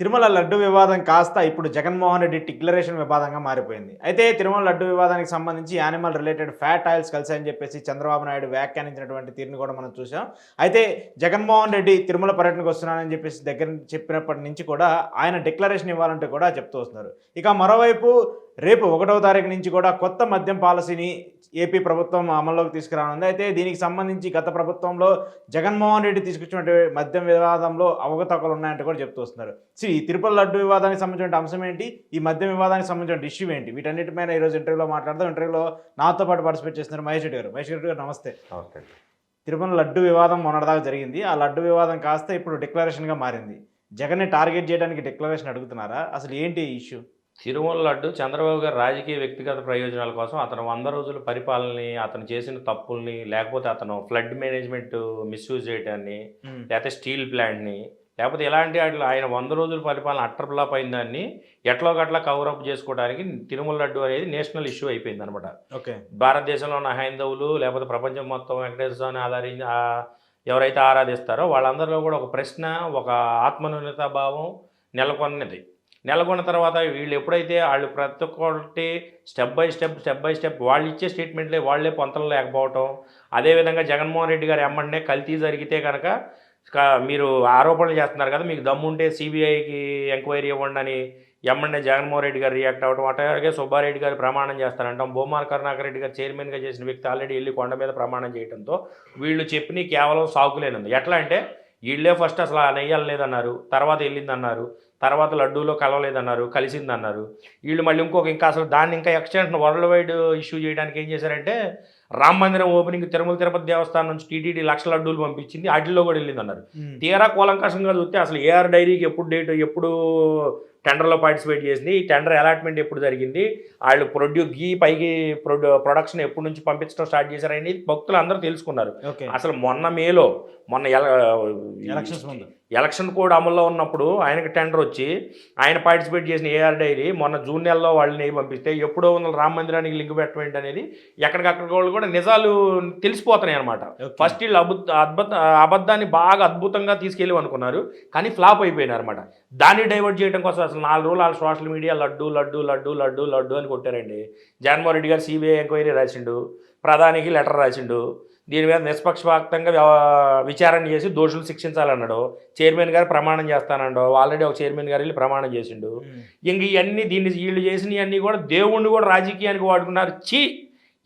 తిరుమల లడ్డు వివాదం కాస్త ఇప్పుడు జగన్మోహన్ రెడ్డి డిక్లరేషన్ వివాదంగా మారిపోయింది. అయితే తిరుమల లడ్డు వివాదానికి సంబంధించి యానిమల్ రిలేటెడ్ ఫ్యాట్ ఆయిల్స్ కలిసాయని చెప్పేసి చంద్రబాబు నాయుడు వ్యాఖ్యానించినటువంటి తీరుని కూడా మనం చూసాం అయితే జగన్మోహన్ రెడ్డి తిరుమల పర్యటనకు వస్తున్నానని చెప్పేసి దగ్గర చెప్పినప్పటి నుంచి కూడా ఆయన డిక్లరేషన్ ఇవ్వాలంటే కూడా చెప్తూ వస్తున్నారు. ఇక మరోవైపు రేపు ఒకటవ తారీఖు నుంచి కూడా కొత్త మద్యం పాలసీని ఏపీ ప్రభుత్వం అమల్లోకి తీసుకురానుంది. అయితే దీనికి సంబంధించి గత ప్రభుత్వంలో జగన్మోహన్ రెడ్డి తీసుకొచ్చినటువంటి మద్యం వివాదంలో అవకతవకలు ఉన్నాయంటే కూడా చెప్తూ వస్తున్నారు. సో ఈ తిరుపతి లడ్డు వివాదానికి సంబంధించిన అంశం ఏంటి? ఈ మద్యం వివాదానికి సంబంధించిన ఇష్యూ ఏంటి? వీటన్నిటిపైన ఈరోజు ఇంటర్వ్యూలో మాట్లాడదాం. ఇంటర్వ్యూలో నాతో పాటు పార్టిసిపేట్ చేస్తున్నారు మహేష్ రెడ్డి గారు. మహేష్ రెడ్డి గారు నమస్తే. నమస్తే తిరుమల లడ్డు వివాదం మొన్నటిదాకా జరిగింది. ఆ లడ్డు వివాదం కాస్త ఇప్పుడు డిక్లరేషన్గా మారింది. జగన్ని టార్గెట్ చేయడానికి డిక్లరేషన్ అడుగుతున్నారా? అసలు ఏంటి ఇష్యూ తిరుమల లడ్డు చంద్రబాబు గారు రాజకీయ వ్యక్తిగత ప్రయోజనాల కోసం అతను వంద రోజుల పరిపాలనని అతను చేసిన తప్పుల్ని లేకపోతే అతను ఫ్లడ్ మేనేజ్మెంట్ మిస్యూజ్ చేయడాన్ని లేకపోతే స్టీల్ ప్లాంట్ని లేకపోతే ఇలాంటి వాటిలో ఆయన వంద రోజుల పరిపాలన అట్టర్ఫ్లాప్ అయిన దాన్ని ఎట్లో గట్లా కవరప్ చేసుకోవడానికి తిరుమల లడ్డు అనేది నేషనల్ ఇష్యూ అయిపోయింది అనమాట ఓకే. భారతదేశంలో ఉన్న హైందవులు లేకపోతే ప్రపంచం మొత్తం వెంకటేశ్వర స్వామిని ఆధారించి ఎవరైతే ఆరాధిస్తారో వాళ్ళందరిలో కూడా ఒక ప్రశ్న ఒక ఆత్మన్యూనతా భావం నెలకొన్నది. నెలకొన్న తర్వాత వీళ్ళు ఎప్పుడైతే వాళ్ళు ప్రతి ఒక్కటి step by step step by step వాళ్ళు ఇచ్చే స్టేట్మెంట్లే వాళ్ళే పొంతలు లేకపోవటం. అదేవిధంగా జగన్మోహన్ రెడ్డి గారు ఎమ్మంటే కల్తీ జరిగితే కనుక మీరు ఆరోపణలు చేస్తున్నారు కదా మీకు దమ్ముంటే సిబిఐకి ఎంక్వైరీ ఇవ్వండి అని ఎమ్మండే జగన్మోహన్ రెడ్డి గారు రియాక్ట్ అవ్వడం అట్లాగే సుబ్బారెడ్డి గారు ప్రమాణం చేస్తారంటాం. బొమ్మాల కరుణాకర్ రెడ్డి గారు చైర్మన్గా చేసిన వ్యక్తి ఆల్రెడీ వెళ్ళి కొండ మీద ప్రమాణం చేయడంతో వీళ్ళు చెప్పిన కేవలం సాకులేనుంది. ఎట్లా అంటే వీళ్ళే ఫస్ట్ అసలు ఆ నెయ్యాలి లేదన్నారు తర్వాత వెళ్ళిందన్నారు. తర్వాత లడ్డూలో కలవలేదన్నారు కలిసిందన్నారు. వీళ్ళు మళ్ళీ ఇంకొక ఇంకా అసలు దాన్ని ఇంకా ఎక్స్టెంట్ వరల్డ్ వైడ్ ఇష్యూ చేయడానికి ఏం చేశారంటే రామ మందిరం ఓపెనింగ్ తిరుమల తిరుపతి దేవస్థానం నుంచి టీటీడీ లక్ష లడ్డూలు పంపించింది వాటిల్లో కూడా వెళ్ళిందన్నారు. తీరా కూలంకషంగా చూస్తే అసలు ఏఆర్ డైరీకి ఎప్పుడు డేట్ ఎప్పుడు టెండర్లో పార్టిసిపేట్ చేసింది. ఈ టెండర్ అలాట్మెంట్ ఎప్పుడు జరిగింది? వాళ్ళు ప్రొడ్యూ గీ పైకి ప్రొడ్యూ ప్రొడక్షన్ ఎప్పటి నుంచి పంపించడం స్టార్ట్ చేశారనేది భక్తులు అందరూ తెలుసుకున్నారు. అసలు మొన్న మేలో మొన్న ఎల- ఎలక్షన్స్ ముందు. ఎలక్షన్ కోడ్ అమల్లో ఉన్నప్పుడు ఆయనకి టెండర్ వచ్చి ఆయన పార్టిసిపేట్ చేసిన ఏఆర్ డైరీ మొన్న జూన్ నెలలో వాళ్ళని పంపిస్తే ఎప్పుడో ఉన్న రామ మందిరానికి లింక్ పెట్టడం అనేది ఎక్కడికక్కడ వాళ్ళు కూడా నిజాలు తెలిసిపోతున్నాయి అనమాట. ఫస్ట్ వీళ్ళు అద్భుత అద్భుత అబద్ధాన్ని బాగా అద్భుతంగా తీసుకెళ్ళి అనుకున్నారు. కానీ ఫ్లాప్ అయిపోయినారు అనమాట దాన్ని డైవర్ట్ చేయడం కోసం అసలు నాలుగు రోజులు వాళ్ళ సోషల్ మీడియా లడ్డు లడ్డు లడ్డు లడ్డు లడ్డు అని కొట్టారండి. జగన్మోహన్ రెడ్డి గారు సిబిఐ ఎంక్వైరీ రాసిండు ప్రధానికి లెటర్ రాసిండు దీని మీద నిష్పక్షపాతంగా విచారణ చేసి దోషులు శిక్షించాలన్నాడు. చైర్మన్ గారు ప్రమాణం చేస్తానన్నాడు. ఆల్రెడీ ఒక చైర్మన్ గారు వెళ్ళి ప్రమాణం చేసిండు. ఇంక ఇవన్నీ దీన్ని వీళ్ళు చేసినవన్నీ కూడా దేవుణ్ణి కూడా రాజకీయానికి వాడుకున్నారు. చీ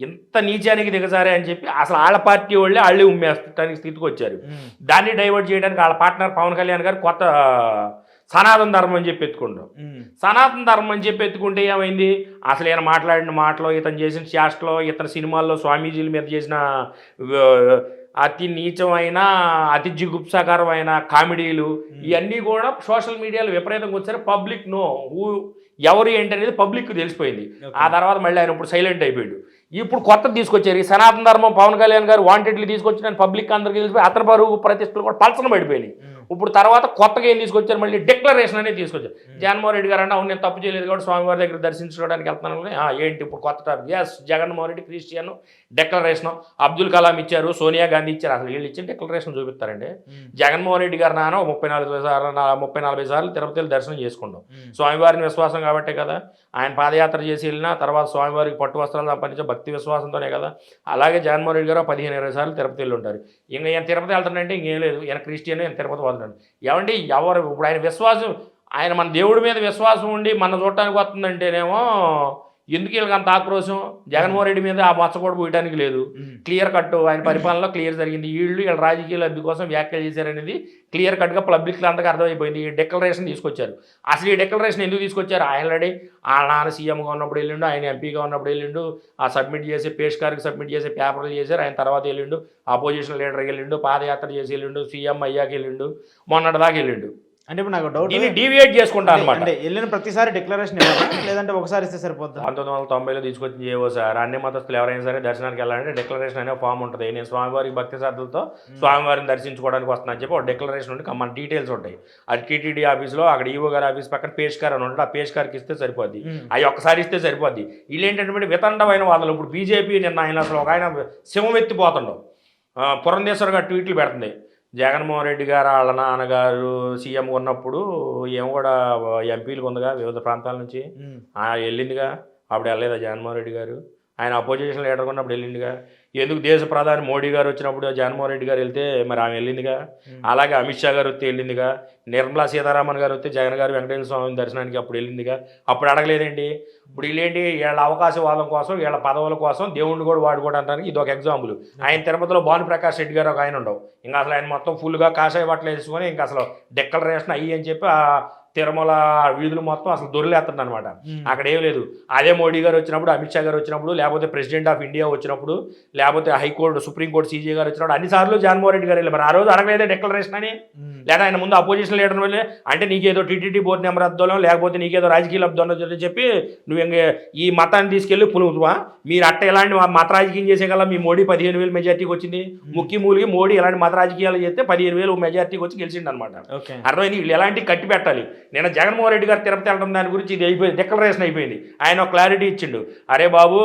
ఇంత నీచానికి దిగజారే అని చెప్పి అసలు వాళ్ళ పార్టీ వాళ్ళే వాళ్ళే ఉమ్మేస్తానికి స్థితికి వచ్చారు. దాన్ని డైవర్ట్ చేయడానికి వాళ్ళ పార్ట్నర్ పవన్ కళ్యాణ్ గారు కొత్త సనాతన ధర్మం అని చెప్పి ఎత్తుకుంటాం. సనాతన ధర్మం అని చెప్పి ఎత్తుకుంటే ఏమైంది? అసలు ఈయన మాట్లాడిన మాటలో ఇతను చేసిన చేష్టలో ఇతని సినిమాల్లో స్వామీజీల మీద చేసిన అతి నీచమైన అతి జిగుప్సాకరమైన కామెడీలు ఇవన్నీ కూడా సోషల్ మీడియాలో విపరీతంగా వచ్చారు. పబ్లిక్ నో ఊ ఎవరు ఏంటి అనేది పబ్లిక్ తెలిసిపోయింది. ఆ తర్వాత మళ్ళీ ఆయన ఇప్పుడు సైలెంట్ అయిపోయాడు. ఇప్పుడు కొత్తది తీసుకొచ్చారు ఈ సనాతన ధర్మం పవన్ కళ్యాణ్ గారు వాంటెడ్లు తీసుకొచ్చిన పబ్లిక్ అందరికీ తెలిసిపోయి అతని పరుగు ప్రతిష్టలు కూడా పలసన పడిపోయినాయి. ఇప్పుడు తర్వాత కొత్తగా ఏం తీసుకొచ్చారు? మళ్ళీ డిక్లరేషన్ అనేది తీసుకొచ్చారు. జగన్మోహన్ రెడ్డి గారు అంటే అవును నేను తప్పు చేయలేదు కాబట్టి స్వామివారి దగ్గర దర్శించుకోవడానికి వెళ్తున్నాను. అని, "ఆ, ఏంటి ఇప్పుడు కొత్త topic? Yes Jaganmohan Reddy Christian declaration. Abdul Kalam ఇచ్చారు సోనియా గాంధీ ఇచ్చారు. అసలు వీళ్ళు ఇచ్చిన డిక్లరేషన్ చూపిస్తారండి. జగన్మోహన్ రెడ్డి గారు నాన్న ముప్పై నాలుగు సార్లు ముప్పై నలభై సార్లు తిరుపతిలో దర్శనం చేసుకుంటాం స్వామివారిని విశ్వాసం కాబట్టే కదా ఆయన పాదయాత్ర చేసి వెళ్ళినా తర్వాత స్వామివారికి పట్టు వస్త్రాలు సంపాదించే భక్తి విశ్వాసంతోనే కదా. అలాగే జగన్మోహన్ రెడ్డి గారు పదిహేను ఇరవై సార్లు తిరుపతి వెళ్ళి ఉంటారు. ఇంకా ఈయన తిరుపతి వెళ్తాడంటే ఇంకేం లేదు. ఈయన క్రిస్టియన్ ఈయన తిరుపతి పోతున్నాడు ఏమండి ఎవరు ఇప్పుడు ఆయన విశ్వాసం ఆయన మన దేవుడి మీద విశ్వాసం ఉండి మన చూడటానికి వస్తుందంటేనేమో ఎందుకు వీళ్ళకి అంత ఆక్రోశం? జగన్మోహన్ రెడ్డి మీద ఆ మచ్చ కూడా పోయడానికి లేదు. క్లియర్ కట్ ఆయన పరిపాలనలో క్లియర్ జరిగింది. వీళ్ళు వీళ్ళ రాజకీయ లబ్ధి కోసం వ్యాఖ్యలు చేశారనేది క్లియర్ కట్గా పబ్లిక్ అంతగా అర్థమైపోయింది. ఈ డిక్లరేషన్ తీసుకొచ్చారు. అసలు ఈ డిక్లరేషన్ ఎందుకు తీసుకొచ్చారు? ఆయన ఆల్రెడీ ఆ నాన్న సీఎంగా ఉన్నప్పుడు వెళ్ళిండు ఆయన ఎంపీగా ఉన్నప్పుడు వెళ్ళిండు ఆ సబ్మిట్ చేసి పేష్కార్కి సబ్మిట్ చేసి పేపర్లు చేశారు. ఆయన తర్వాత వెళ్ళిండు అపోజిషన్ లీడర్కి వెళ్ళిండు పాదయాత్ర చేసి వెళ్ళిండు సీఎం అయ్యాక వెళ్ళిండు మొన్నటిదాకా వెళ్ళిండు. అంటే ఇప్పుడు నాకు డౌట్ దీన్ని డీవియేట్ చేసుకుంటా అనమాట అంటే వెళ్ళిన ప్రతిసారి డిక్లరేషన్ లేదంటే ఒకసారి ఇస్తే సరిపోద్దా? పంతొమ్మిది వందల తొంభైలో తీసుకొచ్చి ఏవో సార్ అన్ని మతస్థులు ఎవరైనా సరే దర్శనానికి వెళ్ళాలంటే డిక్లరేషన్ అనే ఫామ్ ఉంటుంది. నేను స్వామివారికి భక్తి శ్రద్ధలతో స్వామివారిని దర్శించుకోవడానికి వస్తున్నా అని చెప్పి ఒక డిక్లరేషన్ ఉండి మన డీటెయిల్స్ ఉంటాయి. అది టీటీడీ ఆఫీస్లో అక్కడ ఈవో గారి ఆఫీస్ పక్కన పేష్కార్ అని ఉంటుంది. ఆ పేష్కార్కి ఇస్తే సరిపోద్ది. అవి ఒక్కసారి ఇస్తే సరిపోద్ది. వీళ్ళు ఏంటంటే వితండమైన వాళ్ళు ఇప్పుడు బీజేపీ నిన్న ఆయన అసలు ఒక ఆయన శివం ఎత్తిపోతుండవు. పురంధేశ్వర్ గారు ట్వీట్లు పెడుతుంది. జగన్మోహన్ రెడ్డి గారు వాళ్ళ నాన్నగారు సీఎం ఉన్నప్పుడు ఏం కూడా ఎంపీలు ఉందిగా వివిధ ప్రాంతాల నుంచి. వెళ్ళిందిగా. అప్పుడు వెళ్ళలేదా జగన్మోహన్ రెడ్డి గారు? ఆయన అపోజిషన్ లీడర్ ఉన్నప్పుడు వెళ్ళిందిగా. ఎందుకు దేశ ప్రధాని మోడీ గారు వచ్చినప్పుడు జగన్మోహన్ రెడ్డి గారు వెళ్తే మరి ఆమె వెళ్ళిందిగా. అలాగే అమిత్ షా గారు వస్తే వెళ్ళిందిగా. నిర్మలా సీతారామన్ గారు వస్తే జగన్ గారు వెంకటేశ్వర స్వామి దర్శనానికి అప్పుడు వెళ్ళిందిగా. అప్పుడు అడగలేదండి ఇప్పుడు వీళ్ళేంటి? వీళ్ళ అవకాశవాదం కోసం వీళ్ళ పదవుల కోసం దేవుణ్ణి కూడా వాడుకోవడానికి ఇది ఒక ఎగ్జాంపుల్ ఆయన తిరుపతిలో భాను ప్రకాష్ రెడ్డి గారు ఒక ఆయన ఉండవు. ఇంకా అసలు ఆయన మొత్తం ఫుల్గా కాషాయ బట్టలు వేసుకొని ఇంకా అసలు డెక్లరేషన్ అయ్యి అని చెప్పి ఆ తిరుమల వీధులు మొత్తం అసలు దొరిలేస్తుంది అనమాట. అక్కడ ఏం లేదు. అదే మోడీ గారు వచ్చినప్పుడు అమిత్ షా గారు వచ్చినప్పుడు లేకపోతే ప్రెసిడెంట్ ఆఫ్ ఇండియా వచ్చినప్పుడు లేకపోతే హైకోర్టు సుప్రీంకోర్టు సీజే గారు వచ్చినప్పుడు అన్నిసార్లు జగన్మోహన్ రెడ్డి గారు వెళ్ళి మరి ఆ రోజు అడగలేదే డెక్లరేషన్ అని. లేదా ఆయన ముందు అపోజిషన్ లీడర్ వెళ్ళి అంటే నీకేదో టీటీడీ బోర్డు నెంబర్ అద్దోలం లేకపోతే నీకేదో రాజకీయ లబ్ధం చెప్పి నువ్వు ఈ మతాన్ని తీసుకెళ్ళి పులుగుతువా? మీరు అట్ట ఎలాంటి మత రాజకీయం చేసేగల మీ మోడీ పదిహేను వేలు మెజార్టీకి వచ్చింది. ముక్కి మూలిగి మోడీ ఎలాంటి మత రాజకీయాలు చేస్తే పదిహేను వేలు మెజార్టీకి వచ్చి గెలిచిండు అనమాట ఓకే. అర్థమైంది? వీళ్ళు ఎలాంటి కట్టి పెట్టాలి? నేను జగన్మోహన్ రెడ్డి గారు తిరుపతి వెళ్ళడం దాని గురించి ఇది అయిపోయింది. డిక్లరేషన్ అయిపోయింది. ఆయన ఒక క్లారిటీ ఇచ్చిండు. అరే బాబు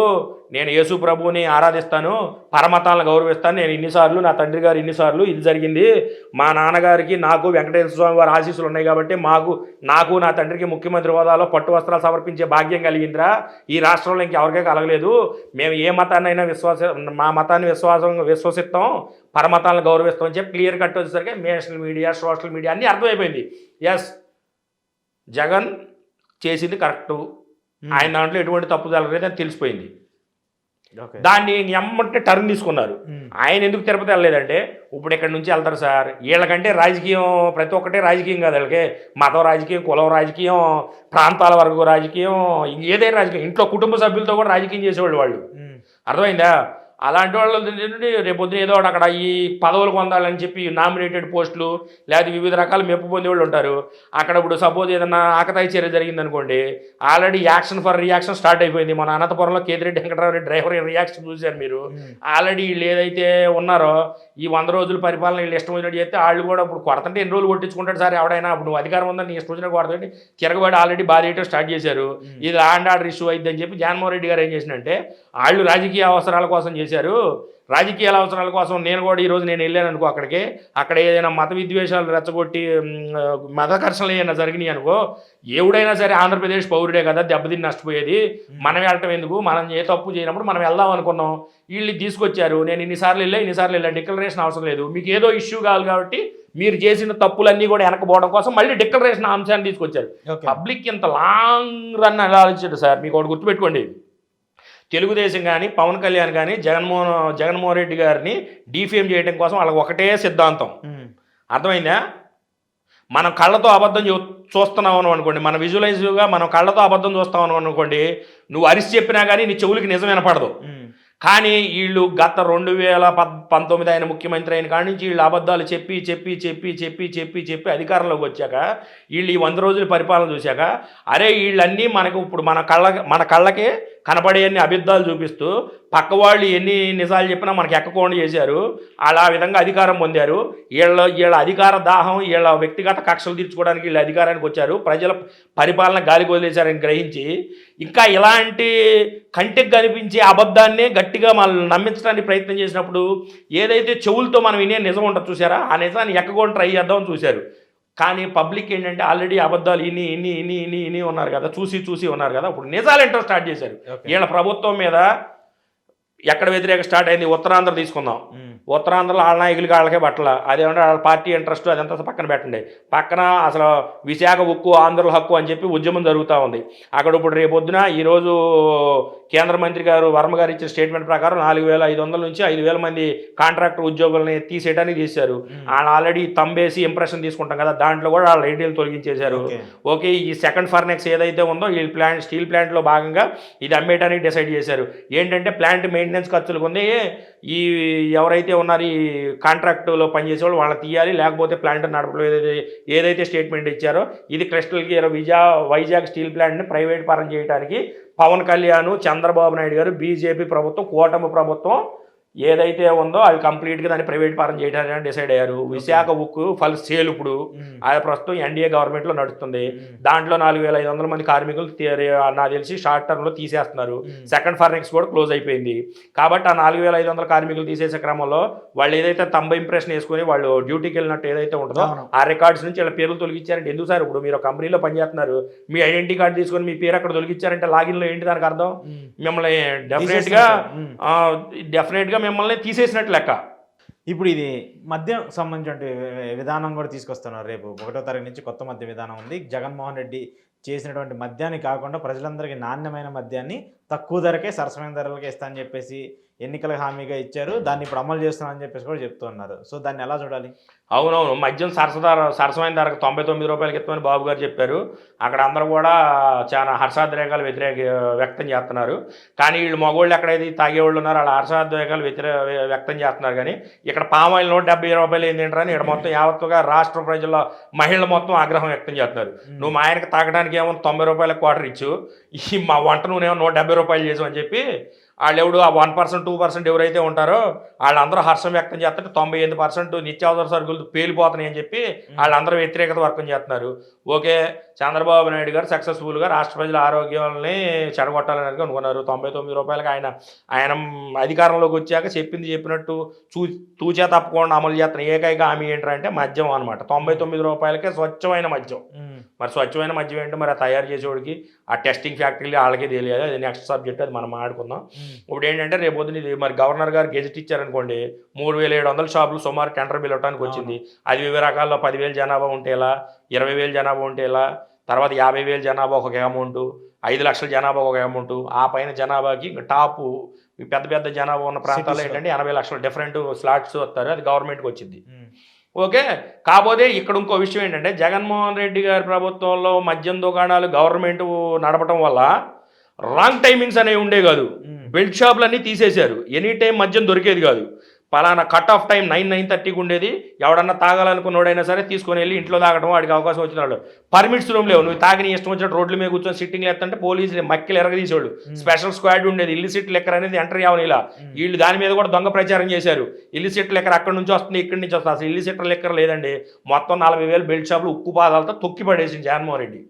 నేను యేసు ప్రభువుని ఆరాధిస్తాను పరమతాలను గౌరవిస్తాను. నేను ఇన్నిసార్లు నా తండ్రి గారు ఇన్నిసార్లు ఇది జరిగింది. మా నాన్నగారికి నాకు వెంకటేశ్వర స్వామి వారి ఆశీస్సులు ఉన్నాయి కాబట్టి మాకు నాకు నా తండ్రికి ముఖ్యమంత్రి హోదాలో పట్టు వస్త్రాలు సమర్పించే భాగ్యం కలిగిందిరా. ఈ రాష్ట్రంలో ఇంకెవరికే కలగలేదు. మేము ఏ మతాన్నైనా విశ్వాస మా మతాన్ని విశ్వాసం విశ్వసిస్తాం పరమతాలను గౌరవిస్తాం అని చెప్పి క్లియర్ కట్ వచ్చేసరికి నేషనల్ మీడియా సోషల్ మీడియా అన్నీ అర్థమైపోయింది. ఎస్ జగన్ చేసింది కరెక్టు. ఆయన దాంట్లో ఎటువంటి తప్పు జరగలేదు అని తెలిసిపోయింది. దాన్ని ఎమ్మంటే టర్న్ తీసుకున్నారు. ఆయన ఎందుకు తిరుపతి వెళ్ళలేదంటే ఇప్పుడు ఇక్కడ నుంచి వెళ్తారు సార్. వీళ్ళకంటే రాజకీయం ప్రతి ఒక్కటే రాజకీయం కాదు వీళ్ళకి. మతం రాజకీయం కులం రాజకీయం ప్రాంతాల వరకు రాజకీయం ఏదైనా రాజకీయం. ఇంట్లో కుటుంబ సభ్యులతో కూడా రాజకీయం చేసేవాళ్ళు వాళ్ళు. అర్థమైందా? అలాంటి వాళ్ళు రేపు పొద్దున ఏదో ఒకటి అక్కడ ఈ పదవులు పొందాలని చెప్పి నామినేటెడ్ పోస్టులు లేదా వివిధ రకాల మెప్పు పొందే వాళ్ళు ఉంటారు. అక్కడ ఇప్పుడు సపోజ్ ఏదన్నా ఆకతాయి చర్య జరిగింది అనుకోండి already action for reaction start అయిపోయింది. మన అనంతపురంలో కేతిరెడ్డి వెంకటరామరెడ్డి డ్రైవర్ రియాక్షన్ చూశారు మీరు. ఆల్రెడీ వీళ్ళు ఏదైతే ఉన్నారో ఈ వంద రోజుల పరిపాలన వీళ్ళు ఇష్టం వచ్చినట్టు చేస్తే వాళ్ళు కూడా ఇప్పుడు కొడతంటే ఎన్ని రోజులు కొట్టించుకుంటాడు సార్? ఎవడైనా ఇప్పుడు నువ్వు అధికారం ఉందని నీ ఇష్టం వచ్చినట్టు కొడతండి. తిరగబడి ఆల్రెడీ బాధేయటం స్టార్ట్ చేశారు. ఉమ్. ఇది ల్యాండ్ ఆర్డర్ ఇష్యూ అయిద్దని చెప్పి జగన్మోహన్ రెడ్డి గారు ఏం చేసినంటే వాళ్ళు రాజకీయ అవసరాల కోసం చేశారు. రాజకీయాల అవసరాల కోసం నేను కూడా ఈరోజు నేను వెళ్ళాను అనుకో అక్కడికి. అక్కడ ఏదైనా మత విద్వేషాలు రెచ్చగొట్టి మ్, మత ఘర్షణలు ఏమైనా జరిగినాయి అనుకో ఎవడైనా సరే ఆంధ్రప్రదేశ్ పౌరుడే కదా దెబ్బతిని నష్టపోయేది. మనం వెళ్ళటం ఎందుకు? మనం ఏ తప్పు చేయనప్పుడు మనం వెళ్దాం అనుకున్నాం. వీళ్ళు తీసుకొచ్చారు. నేను ఇన్నిసార్లు వెళ్ళా ఇన్నిసార్లు వెళ్ళా. డిక్లరేషన్ అవసరం లేదు. మీకు ఏదో ఇష్యూ కావాలి కాబట్టి మీరు చేసిన తప్పులన్నీ కూడా వెనకపోవడం కోసం మళ్ళీ డిక్లరేషన్ అంశాన్ని తీసుకొచ్చారు. పబ్లిక్ ఇంత లాంగ్ రన్ ఎలా ఆలోచించాడు సార్. మీకు ఒకటి గుర్తుపెట్టుకోండి. తెలుగుదేశం కానీ పవన్ కళ్యాణ్ కానీ జగన్మోహన్ జగన్మోహన్ రెడ్డి గారిని డీఫేమ్ చేయడం కోసం వాళ్ళకి ఒకటే సిద్ధాంతం. అర్థమైందా మనం కళ్ళతో అబద్ధం చూ చూస్తున్నాం అనుకోండి మన విజువలైజ్గా మనం కళ్ళతో అబద్ధం చూస్తాం అనుకోండి నువ్వు అరిసి చెప్పినా కానీ నీ చెవులకి నిజం వినపడదు. కానీ వీళ్ళు గత రెండు వేల పంతొమ్మిది ఆయన ముఖ్యమంత్రి అయిన కాడి నుంచి వీళ్ళు అబద్ధాలు చెప్పి చెప్పి చెప్పి చెప్పి చెప్పి చెప్పి అధికారంలోకి వచ్చాక వీళ్ళు ఈ వంద రోజుల పరిపాలన చూశాక అరే వీళ్ళన్నీ మనకు ఇప్పుడు మన కళ్ళ మన కళ్ళకే కనపడే అన్ని అబద్ధాలు చూపిస్తూ పక్క వాళ్ళు ఎన్ని నిజాలు చెప్పినా మనకి ఎక్కకుండా చేశారు. అలా ఆ విధంగా అధికారం పొందారు. వీళ్ళ వీళ్ళ అధికార దాహం వీళ్ళ వ్యక్తిగత కక్షలు తీర్చుకోవడానికి వీళ్ళ అధికారానికి వచ్చారు. ప్రజల పరిపాలన గాలికి వదిలేశారని గ్రహించి ఇంకా ఇలాంటి కంటికి కనిపించే అబద్ధాన్ని గట్టిగా మనల్ని నమ్మించడానికి ప్రయత్నం చేసినప్పుడు ఏదైతే చెవులతో మనం వినే నిజం ఉంటుంది చూసారా ఆ నిజాన్ని ఎక్కకుండా ట్రై చేద్దామని చూశారు. కానీ పబ్లిక్ ఏంటంటే ఆల్రెడీ అబద్ధాలు ఇన్ని ఇన్ని ఇన్ని ఇన్ని ఇన్ని ఉన్నారు కదా చూసి చూసి ఉన్నారు కదా. ఇప్పుడు నిజాలు ఏంటో స్టార్ట్ చేశారు. వీళ్ళ ప్రభుత్వం మీద ఎక్కడ వ్యతిరేక స్టార్ట్ అయింది? ఉత్తరాంధ్ర తీసుకుందాం. ఉత్తరాంధ్రలో వాళ్ళ నాయకులకి వాళ్ళకే పట్టల అదేమంటే వాళ్ళ పార్టీ ఇంట్రెస్ట్ అదంతా పక్కన పెట్టండి. పక్కన అసలు విశాఖ ఉక్కు ఆంధ్రుల హక్కు అని చెప్పి ఉద్యమం జరుగుతూ ఉంది. అక్కడ ఇప్పుడు రేపొద్దున ఈరోజు కేంద్ర మంత్రి గారు వర్మ గారు ఇచ్చిన స్టేట్మెంట్ ప్రకారం నాలుగు వేల ఐదు వందల నుంచి ఐదు వేల మంది కాంట్రాక్టర్ ఉద్యోగుల్ని తీసేయడానికి చేశారు వాళ్ళు ఆల్రెడీ తంబేసి ఇంప్రెషన్ తీసుకుంటాం కదా దాంట్లో కూడా వాళ్ళ ఐడియలు తొలగించేశారు. ఓకే. ఈ సెకండ్ ఫర్నెక్స్ ఏదైతే ఉందో ఈ ప్లాంట్ స్టీల్ ప్లాంట్లో భాగంగా ఇది అమ్మేయడానికి డిసైడ్ చేశారు. ఏంటంటే ప్లాంట్ మెయింటెనెన్స్ ఖర్చులకు ఉంది. ఈ ఎవరైతే ఉన్నారు ఈ కాంట్రాక్టులో పనిచేసే వాళ్ళు వాళ్ళని తీయాలి లేకపోతే ప్లాంట్ నడపడం ఏదైతే ఏదైతే స్టేట్మెంట్ ఇచ్చారో ఇది క్రిస్టల్ గీర్ విజా వైజాగ్ స్టీల్ ప్లాంట్ని ప్రైవేట్ పరం చేయడానికి పవన్ కళ్యాణ్ చంద్రబాబు నాయుడు గారు బీజేపీ ప్రభుత్వం కూటమి ప్రభుత్వం ఏదైతే ఉందో అవి కంప్లీట్గా దాన్ని ప్రైవేట్ పరం చేయడానికి డిసైడ్ అయ్యారు. విశాఖ ఉక్కు ఫల్ సేల్ ఇప్పుడు. అది ప్రస్తుతం ఎన్డీఏ గవర్నమెంట్లో నడుస్తుంది. దాంట్లో నాలుగు వేల ఐదు వందల మంది కార్మికులు నాకు తెలిసి షార్ట్ టర్మ్లో తీసేస్తున్నారు. సెకండ్ ఫర్నిక్స్ కూడా క్లోజ్ అయిపోయింది. కాబట్టి ఆ నాలుగు వేల ఐదు వందల కార్మికులు తీసేసే క్రమంలో వాళ్ళు ఏదైతే తంబ ఇంప్రెషన్ వేసుకొని వాళ్ళు డ్యూటీకి వెళ్ళినట్టు ఏదైతే ఉంటుందో. ఆ రికార్డ్స్ నుంచి వాళ్ళ పేర్లు తొలగించారంటే ఎందుకు సార్ ఇప్పుడు మీరు కంపెనీలో పనిచేస్తున్నారు? మీ ఐడెంటిటీ కార్డు తీసుకొని మీ పేరు అక్కడ తొలగించారంటే లాగిన్లో ఏంటి దానికి అర్థం? మిమ్మల్ని డెఫినెట్గా డెఫినెట్గా మిమ్మల్ని తీసేసినట్టు లెక్క. ఇప్పుడు ఇది మద్యం సంబంధించిన విధానం కూడా తీసుకొస్తున్నారు రేపు. ఒకటో తారీఖు నుంచి కొత్త మద్య విధానం ఉంది. జగన్మోహన్ రెడ్డి చేసినటువంటి మద్యాన్ని కాకుండా ప్రజలందరికీ నాణ్యమైన మద్యాన్ని తక్కువ ధరకే సరసమైన ధరలకే ఇస్తా అని చెప్పేసి ఎన్నికల హామీగా ఇచ్చారు. దాన్ని ఇప్పుడు అమలు చేస్తున్నామని చెప్పేసి కూడా చెప్తున్నారు సో దాన్ని ఎలా చూడాలి? అవునవును. మద్యం సరసదార సరసమైన ధరకు తొంభై తొమ్మిది రూపాయలకి ఇస్తామని బాబు గారు చెప్పారు. అక్కడ అందరూ కూడా చాలా హర్షాద్రేకాలు వ్యతిరేక వ్యక్తం చేస్తున్నారు. కానీ వీళ్ళు మగవాళ్ళు ఎక్కడైతే తాగేవాళ్ళు ఉన్నారో వాళ్ళ హర్షాద్రేకాలు వ్యతిరే వ్యక్తం చేస్తున్నారు కానీ ఇక్కడ పామాయిల్ నూట డెబ్బై రూపాయలు ఏంటంటారని ఇక్కడ మొత్తం యావత్తుగా రాష్ట్ర ప్రజల మహిళలు మొత్తం ఆగ్రహం వ్యక్తం చేస్తున్నారు. నువ్వు మా ఆయనకి తాగడానికి ఏమో తొంభై రూపాయలకు క్వార్టర్ ఇచ్చు. ఈ మా వంట నూనె నూట డెబ్బై రూపాయలు చేసావు అని చెప్పి వాళ్ళు ఎవడు ఆ వన్ పర్సెంట్ టూ పర్సెంట్ ఎవరైతే ఉంటారో వాళ్ళందరూ హర్షం వ్యక్తం చేస్తుంటే తొంభై ఎనిమిది పర్సెంట్ నిత్యావసర సరుకులు పేలిపోతున్నాయి అని చెప్పి వాళ్ళందరూ వ్యతిరేకత వర్గం చేస్తున్నారు. ఓకే చంద్రబాబు నాయుడు గారు సక్సెస్ఫుల్గా రాష్ట్ర ప్రజల ఆరోగ్యాలని చెడగొట్టాలని అనుకున్నారు. తొంభై తొమ్మిది రూపాయలకి ఆయన ఆయన అధికారంలోకి వచ్చాక చెప్పింది చెప్పినట్టు చూ తూచా తప్పకుండా అమలు చేస్తున్న ఏకైక హామీ ఏంటంటే మద్యం అనమాట తొంభై తొమ్మిది రూపాయలకే స్వచ్ఛమైన మద్యం. మరి స్వచ్ఛమైన మద్యం ఏంటో మరి ఆ తయారు చేసేవాడికి ఆ టెస్టింగ్ ఫ్యాక్టరీలు వాళ్ళకే తెలియదు. అది నెక్స్ట్ సబ్జెక్ట్ అది మనం ఆడుకుందాం. ఇప్పుడు ఏంటంటే రేపు పొద్దున ఇది మరి గవర్నర్ గారు గెజెట్ ఇచ్చారనుకోండి మూడు వేల ఏడు వందల షాపులు సుమారు టెండర్ బిల్ ఇవ్వడానికి వచ్చింది. అది వివిధ రకాల్లో పదివేలు జనాభా ఉంటే ఎలా ఇరవై వేలు జనాభా ఉంటే ఎలా తర్వాత యాభై వేలు జనాభా ఒక అమౌంట్ ఐదు లక్షల జనాభా ఒక అమౌంట్ ఆ పైన జనాభాకి టాప్ పెద్ద పెద్ద జనాభా ఉన్న ప్రాంతాల్లో. ఏంటంటే ఎనభై లక్షల డిఫరెంట్ స్లాట్స్ వస్తారు అది గవర్నమెంట్కి వచ్చింది. ఓకే? కాకపోతే ఇక్కడ ఇంకో విషయం ఏంటంటే జగన్మోహన్ రెడ్డి గారి ప్రభుత్వంలో మద్యం దుకాణాలు గవర్నమెంట్ నడపడం వల్ల రాంగ్ టైమింగ్స్ అనేవి ఉండే కాదు. బెల్ట్ షాపులన్నీ తీసేశారు. ఎనీ టైం మద్యం దొరికేది కాదు. పలానా cut off time nine nine థర్టీకి ఉండేది. ఎవడన్నా తాగాలనుకున్నోడైనా సరే తీసుకొని వెళ్ళి ఇంట్లో తాగడం వాడికి అవకాశం వచ్చినాడు పర్మిట్స్ రూమ్ లేవు. నువ్వు తాగిన ఇష్టం వచ్చినట్టు రోడ్ల మీద కూర్చొని సిట్టింగ్ లేదంటే పోలీసులు మక్కిలు ఎరగదీసేవాడు స్పెషల్ స్క్వాడ్ ఉండేది. ఇల్లిసిట్ లెక్కర్ అనేది ఎంటర్ అవ్వని ఇలా. వీళ్ళు దాని మీద కూడా దొంగ ప్రచారం చేశారు. ఇల్లిసిట్ లెక్కర్ అక్కడి నుంచి వస్తుంది ఇక్కడి నుంచి వస్తుంది. అసలు ఇల్లిసిట్ లెక్కర్ లేదండి. మొత్తం నలభై వేలు బెల్ట్ షాపులు ఉక్కు పాదాలతో తొక్కి పడేసింది జగన్మోహన్ రెడ్డి.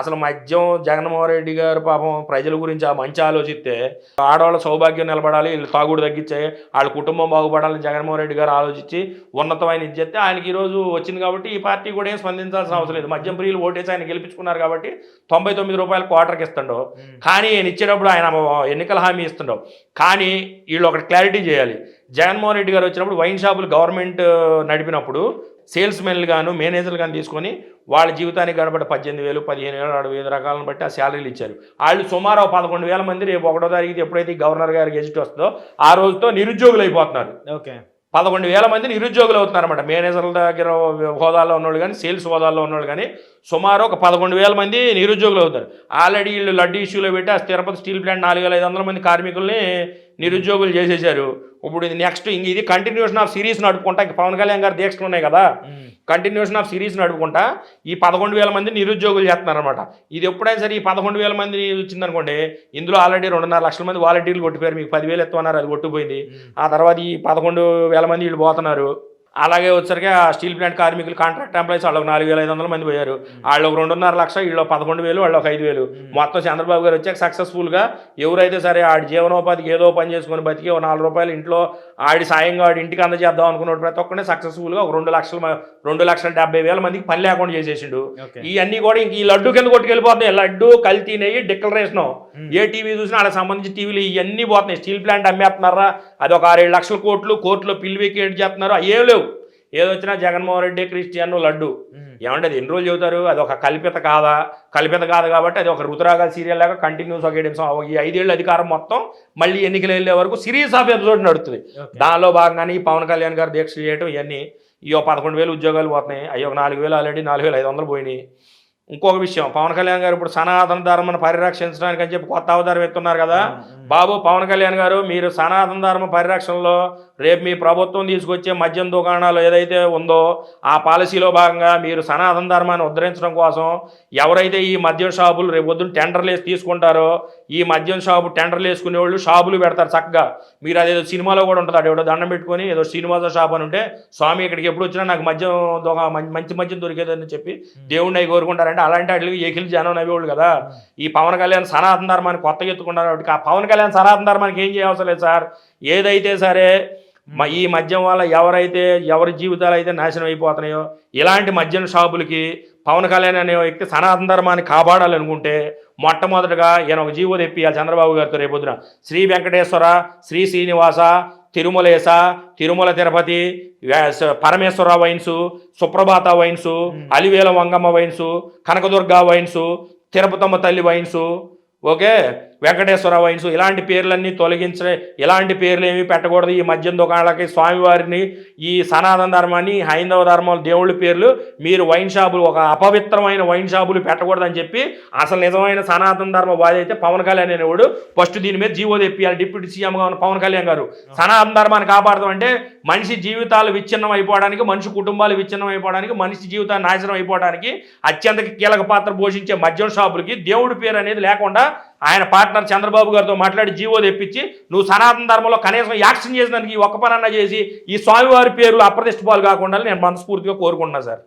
అసలు మద్యం జగన్మోహన్ రెడ్డి గారు పాపం ప్రజల గురించి ఆ మంచి ఆలోచిస్తే ఆడవాళ్ళ సౌభాగ్యం నిలబడాలి. వీళ్ళు తాగుడు తగ్గించే వాళ్ళ కుటుంబం బాగుపడాలని జగన్మోహన్ రెడ్డి గారు ఆలోచించి ఉన్నతమైన ఇది చెప్తే ఆయనకి ఈ రోజు వచ్చింది కాబట్టి ఈ పార్టీ కూడా ఏం స్పందించాల్సిన అవసరం లేదు. మద్యం ప్రియులు ఓటేసి ఆయన గెలిపించుకున్నారు కాబట్టి తొంభై తొమ్మిది రూపాయలు క్వార్టర్కి ఇస్తుండో కానీ ఆయన ఇచ్చేటప్పుడు ఆయన ఎన్నికల హామీ ఇస్తుండవు కానీ వీళ్ళు ఒకటి క్లారిటీ చేయాలి. జగన్మోహన్ రెడ్డి గారు వచ్చినప్పుడు వైన్ షాపులు గవర్నమెంట్ నడిపినప్పుడు సేల్స్ మెన్లు గాను మేనేజర్లు కానీ తీసుకొని వాళ్ళ జీవితానికి గడపడి పద్దెనిమిది వేలు పదిహేను వేలు అరవై ఐదు రకాలను బట్టి ఆ శాలరీలు ఇచ్చారు. వాళ్ళు సుమారు పదకొండు వేల మంది రేపు ఒకటో తారీఖు ఎప్పుడైతే గవర్నర్ గారి గెజిట్ వస్తుందో ఆ రోజుతో నిరుద్యోగులు అయిపోతున్నారు. ఓకే. పదకొండు వేల మంది నిరుద్యోగులు అవుతున్నారన్నమాట. మేనేజర్ల దగ్గర హోదాలో ఉన్నోళ్ళు కానీ సేల్స్ హోదాలో ఉన్నోళ్ళు కానీ సుమారు ఒక పదకొండు వేల మంది నిరుద్యోగులు అవుతారు. ఆల్రెడీ వీళ్ళు లడ్డు ఇష్యూలో పెట్టి ఆ తిరుపతి స్టీల్ ప్లాంట్ నాలుగు వేల ఐదు వందల మంది కార్మికుల్ని నిరుద్యోగులు చేసేసారు ఇప్పుడు ఇది నెక్స్ట్ ఇంక ఇది కంటిన్యూషన్ ఆఫ్ సిరీస్ నడుపుకుంటా ఇంక పవన్ కళ్యాణ్ గారు దీక్షలు ఉన్నాయి కదా. కంటిన్యూషన్ ఆఫ్ సిరీస్ నడుపుకుంటా ఈ పదకొండు వేల మంది నిరుద్యోగులు చేస్తున్నారన్నమాట. ఇది ఎప్పుడైనా సరే ఈ పదకొండు వేల మంది వచ్చిందనుకోండి ఇందులో ఆల్రెడీ రెండున్నర లక్షల మంది వాలంటీర్లు కొట్టిపోయారు. మీకు పదివేలు ఎత్తున్నారు అది కొట్టుపోయింది ఆ తర్వాత ఈ పదకొండు వేల మంది వీళ్ళు పోతున్నారు. అలాగే వచ్చరికి ఆ స్టీల్ ప్లాంట్ కార్మికులు కాంట్రాక్ట్ ఎంప్లాయీస్ వాళ్ళు ఒక నాలుగు వేల ఐదు వందల మంది పోయారు. వాళ్ళు ఒక రెండున్నర లక్ష వీళ్ళు పదకొండు వేలు వాళ్ళు ఒక ఐదు వేలు. మొత్తం చంద్రబాబు గారు వచ్చాక సక్సెస్ఫుల్గా ఎవరైతే సరే ఆడి జీవనోపాధికి ఏదో పని చేసుకొని బతికి ఒక నాలుగు రూపాయలు ఇంట్లో ఆడి సాయంగా ఆడి ఇంటికి అందజేద్దాం అనుకున్న ప్రతి ఒక్కరిని సక్సెస్ఫుల్గా ఒక రెండు లక్షల రెండు లక్షల డెబ్బై వేల మందికి పని లేకుండా చేసేసిండు. ఇవన్నీ కూడా ఇంక ఈ లడ్డు కింద కొట్టుకెళ్ళిపోతున్నాయి. లడ్డు కల్తీ నెయ్యి డిక్లరేషన్ ఏ టీవీ చూసినా వాళ్ళకి సంబంధించి టీవీలు ఇవన్నీ పోతున్నాయి. స్టీల్ ప్లాంట్ అమ్మేస్తున్నారా? అది ఒక ఆరేడు లక్షల కోట్లు కోర్టులో పిల్లి వెకేట్ చేస్తున్నారు. ఏం లేవు. ఏదో వచ్చినా జగన్మోహన్ రెడ్డి క్రిస్టియన్ లడ్డు. ఏమంటే అది ఎన్ని రోజులు చెబుతారు అది ఒక కల్పిత కాదా? కల్పిత కాదు కాబట్టి అది ఒక రుతురాగా సీరియల్ లాగా కంటిన్యూస్ ఒక ఏడు ఈ ఐదేళ్ళు అధికారం మొత్తం మళ్ళీ ఎన్నికలు వెళ్ళే వరకు సిరీస్ ఆఫ్ ఎపిసోడ్ నడుస్తుంది. దానిలో భాగంగానే ఈ పవన్ కళ్యాణ్ గారు దీక్ష చేయడం ఇవన్నీ. ఈ ఒక పదకొండు వేలు ఉద్యోగాలు పోతున్నాయి. ఒక నాలుగు వేలు ఆల్రెడీ నాలుగు వేలు ఐదు వందలు పోయినాయి. ఇంకొక విషయం పవన్ కళ్యాణ్ గారు ఇప్పుడు సనాతన ధర్మను పరిరక్షించడానికి అని చెప్పి కొత్త అవతారం ఎత్తున్నారు కదా. బాబు పవన్ కళ్యాణ్ గారు మీరు సనాతన ధర్మ పరిరక్షణలో రేపు మీ ప్రభుత్వం తీసుకొచ్చే మద్యం దుకాణాలు ఏదైతే ఉందో ఆ పాలసీలో భాగంగా మీరు సనాతన ధర్మాన్ని ఉద్ధరించడం కోసం ఎవరైతే ఈ మద్యం షాపులు రేపు పొద్దున్న టెండర్లు వేసి తీసుకుంటారో ఈ మద్యం షాపు టెండర్లు వేసుకునే వాళ్ళు షాపులు పెడతారు చక్కగా. మీరు అదేదో సినిమాలో కూడా ఉంటుంది ఎవడో దండం పెట్టుకొని ఏదో శ్రీనివాస షాప్ అని ఉంటే స్వామి ఇక్కడికి ఎప్పుడు వచ్చినా నాకు మద్యం మంచి మద్యం దొరికేదని చెప్పి దేవుడిని అవి కోరుకుంటారంటే అలాంటి వాటికి ఏకిలి జనం నవ్వేవాళ్ళు కదా. ఈ పవన్ కళ్యాణ్ సనాతన ధర్మాన్ని కొత్తగా ఎత్తుకున్నారు కాబట్టి ఆ పవన్ కళ్యాణ్ సనాతన ధర్మానికి ఏం చేయవసరం లేదు సార్? ఏదైతే సరే మ- ఈ మద్యం వల్ల ఎవరైతే ఎవరి జీవితాలు అయితే నాశనం అయిపోతున్నాయో ఇలాంటి మద్యం షాపులకి పవన్ కళ్యాణ్ అనే వ్యక్తి సనాతన ధర్మాన్ని కాపాడాలనుకుంటే మొట్టమొదటగా ఈయన ఒక జీవో ఆ చంద్రబాబు గారితో రేపొద్దున. Shri Venkateswara Shri Srinivasa Tirumalesa Tirumala Tirupati Parameswara wines Suprabhata wines Alivela Vangamma wines Kanakadurga wines Tirupatamma తల్లి వైన్స్. ఓకే? వెంకటేశ్వర వైన్స్ ఇలాంటి పేర్లన్నీ తొలగించే ఇలాంటి పేర్లు ఏమీ పెట్టకూడదు. ఈ మద్యం దుకాణాలకి స్వామివారిని ఈ సనాతన ధర్మాన్ని హైందవ ధర్మం దేవుళ్ళ పేర్లు మీరు వైన్ షాపులు ఒక అపవిత్రమైన వైన్ షాపులు పెట్టకూడదని చెప్పి అసలు నిజమైన సనాతన ధర్మ వాది అయితే పవన్ కళ్యాణ్ అనేవాడు ఫస్ట్ దీని మీద జీవో తెప్పియాలి. డిప్యూటీ సీఎంగా ఉన్న పవన్ కళ్యాణ్ గారు. సనాతన ధర్మాన్ని కాపాడతాం అంటే మనిషి జీవితాలు విచ్ఛిన్నం అయిపోవడానికి మనిషి కుటుంబాలు విచ్ఛిన్నం అయిపోవడానికి మనిషి జీవితాన్ని నాశనం అయిపోవడానికి అత్యంత కీలక పాత్ర పోషించే మద్యం షాపులకి దేవుడి పేరు అనేది లేకుండా ఆయన పార్ట్నర్ చంద్రబాబు గారితో మాట్లాడి జీవో తెప్పించి నువ్వు సనాతన ధర్మంలో కనీసం యాక్షన్ చేసినందుకు ఈ ఒక్క పనన్నా చేసి ఈ స్వామివారి పేర్లు అప్రతిష్ట పాలు కాకుండా నేను మనస్ఫూర్తిగా కోరుకుంటున్నా సార్.